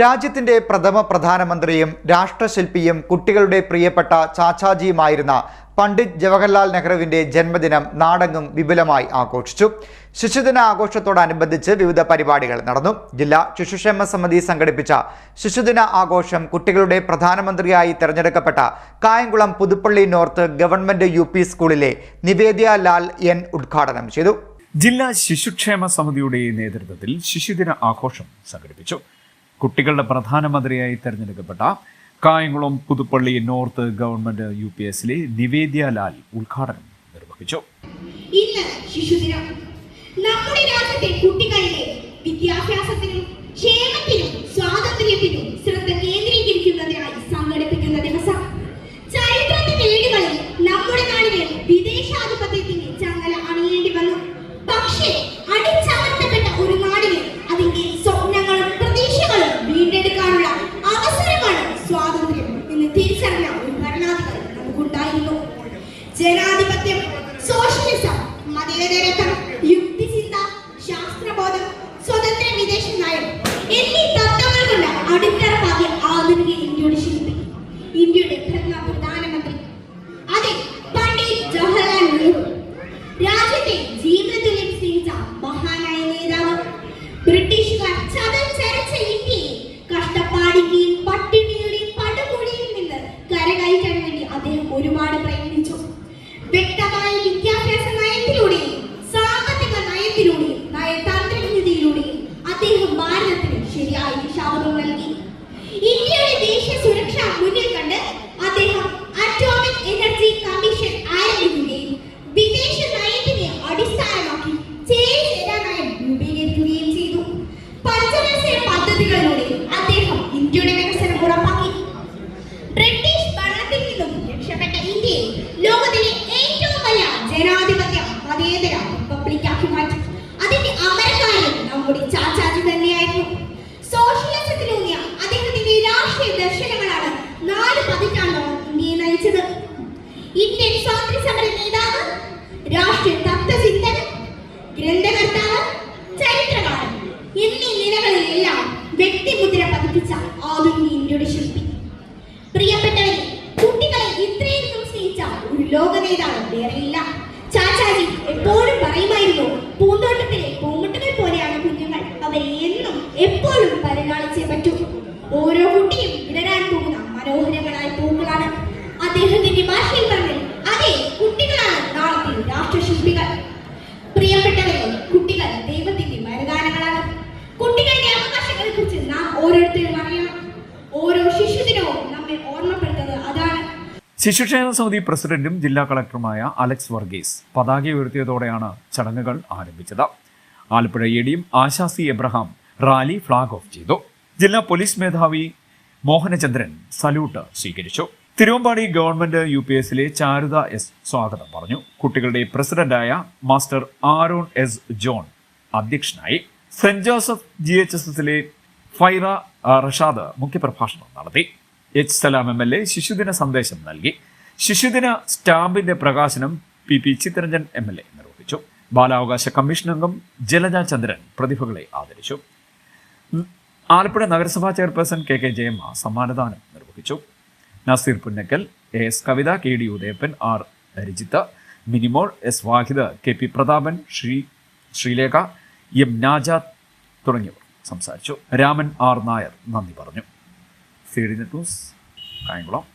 രാജ്യത്തിന്റെ പ്രഥമ പ്രധാനമന്ത്രിയും രാഷ്ട്രശില്പിയും കുട്ടികളുടെ പ്രിയപ്പെട്ട ചാച്ചാജിയുമായിരുന്ന പണ്ഡിറ്റ് ജവഹർലാൽ നെഹ്റുവിന്റെ ജന്മദിനം നാടെങ്ങും വിപുലമായി ആഘോഷിച്ചു. ശിശുദിന ആഘോഷത്തോടനുബന്ധിച്ച് വിവിധ പരിപാടികൾ നടന്നു. ജില്ലാ ശിശുക്ഷേമ സമിതി സംഘടിപ്പിച്ച ശിശുദിന ആഘോഷം കുട്ടികളുടെ പ്രധാനമന്ത്രിയായി തെരഞ്ഞെടുക്കപ്പെട്ട Kayamkulam Puthuppally north government U സ്കൂളിലെ നിവേദ്യ ലാൽ എൻ ഉദ്ഘാടനം ചെയ്തു. ജില്ലാ ശിശുക്ഷേമ സമിതിയുടെ നേതൃത്വത്തിൽ ശിശുദിന ആഘോഷം സംഘടിപ്പിച്ചു. കുട്ടികളുടെ പ്രധാനമന്ത്രിയായി തെരഞ്ഞെടുക്കപ്പെട്ട Kayamkulam Puthuppally north government U P എസിലെ നിവേദ്യ ലാൽ ഉദ്ഘാടനം നിർവഹിച്ചു. ശിശുദിനം. നമ്മുടെ രാജ്യത്തെ കുട്ടികളിലെ വിദ്യാഭ്യാസത്തിനും ക്ഷേമത്തിനും മതേതരത്വം യുക്തിചിന്ത ശാസ്ത്രബോധം സ്വതന്ത്ര വിദേശ നയം എന്നീ തത്വങ്ങൾ കൊണ്ട് അടിത്തറ പാകിയ ആധുനിക ഇന്ത്യയുടെ ശില്പി ഇന്ത്യയുടെ പ്രധാനമന്ത്രി. അതെ പണ്ഡിറ്റ് ജവഹർലാൽ നെഹ്റു. രാജ്യത്തെ ജീവിതത്തിലേക്ക് സ്നേഹിച്ച മഹാനായ കണ്ട് അദ്ദേഹം അറ്റോമിക് എനർജി കമ്മീഷൻ ആരംഭിക്കുകയും വിദേശ നയത്തിനെ അടിസ്ഥാനമാക്കി രൂപീകരിക്കുകയും ചെയ്തു. പദ്ധതികളിലൂടെ അദ്ദേഹം ഇന്ത്യയുടെ വികസനം ഉറപ്പാക്കി. ബ്രിട്ടീഷ് ഭരണത്തിൽ നിന്നും രക്ഷപ്പെട്ട ഇന്ത്യയെ ലോകത്തിലെ ഏറ്റവും വലിയ ജനാധിപത്യ മതേതര റിപ്പബ്ലിക്കാക്കി മാറ്റി. അതിന്റെ അമരക്കാരൻ നമ്മുടെ ചാച്ചാജി തന്നെയായിരുന്നു. സോഷ്യലിസത്തിലൂന്നിയ അദ്ദേഹത്തിന്റെ രാഷ്ട്രീയ ദർശനങ്ങളാണ് ഗ്രന്ഥകർത്താവ് ചരിത്രകാരൻ. എന്നീ നിലകളിലെല്ലാം വ്യക്തിമുദ്ര പതിപ്പിച്ച ആധുനിക ഇന്ത്യയുടെ ശില്പി. പ്രിയപ്പെട്ടവരെ കുട്ടികളെ ഇത്രയും സ്നേഹിച്ച ഒരു ലോക നേതാവ് വേറെയില്ല. ചാച്ചാജി എപ്പോഴും പറയുമായിരുന്നു പൂന്തോട്ടത്തിലെ പൂമുട്ടുകൾ പോലെയാണ് കുഞ്ഞുങ്ങൾ. അവരെ എന്നും എപ്പോഴും പരിലാളിച്ചേ പറ്റൂ. ഓരോ കുട്ടിയും വിടരാൻ പോകുന്ന മനോഹരങ്ങളായ പൂക്കളാണ്. അദ്ദേഹത്തിന്റെ ഭാഷയിൽ ഓരോ നമ്മെ അതാണ്. ശിശുക്ഷേമ സമിതി പ്രസിഡന്റും ജില്ലാ കളക്ടറുമായ അലക്സ് വർഗീസ് പതാക ഉയർത്തിയതോടെയാണ് ചടങ്ങുകൾ ആരംഭിച്ചത്. ആലപ്പുഴ എ ഡിയും ആശാസി എബ്രഹാം റാലി ഫ്ളാഗ് ഓഫ് ചെയ്തു. ജില്ലാ പോലീസ് മേധാവി മോഹനചന്ദ്രൻ സല്യൂട്ട് സ്വീകരിച്ചു. തിരുവമ്പാടി ഗവൺമെന്റ് യു പി എസിലെ ചാരുത എസ് സ്വാഗതം പറഞ്ഞു. കുട്ടികളുടെ പ്രസിഡന്റായ മാസ്റ്റർ ആരോൺ എസ് ജോൺ അധ്യക്ഷനായി. Saint Joseph G H S എസിലെ ഫൈറ റഷാദ് മുഖ്യപ്രഭാഷണം നടത്തി. H Salam M L A ശിശുദിന സന്ദേശം നൽകി. ശിശുദിന സ്റ്റാമ്പിന്റെ പ്രകാശനം P P Chittaranjan M L A നിർവഹിച്ചു. ബാലാവകാശ കമ്മീഷൻ അംഗം ജലജ ചന്ദ്രൻ പ്രതിഭകളെ ആദരിച്ചു. ആലപ്പുഴ നഗരസഭാ ചെയർപേഴ്സൺ കെ കെ ജയമ്മ സമ്മാനദാനം നിർവഹിച്ചു. Naseer Punnakkal A S Kavitha K D Udayappan R Rejith Minimol S Wahid K P Prathapan Sree Sreelekha M Naja തുടങ്ങിയവർ. സംസാരിച്ചു. രാമൻ ആർ നായർ നന്ദി പറഞ്ഞു. C D net news Kayamkulam.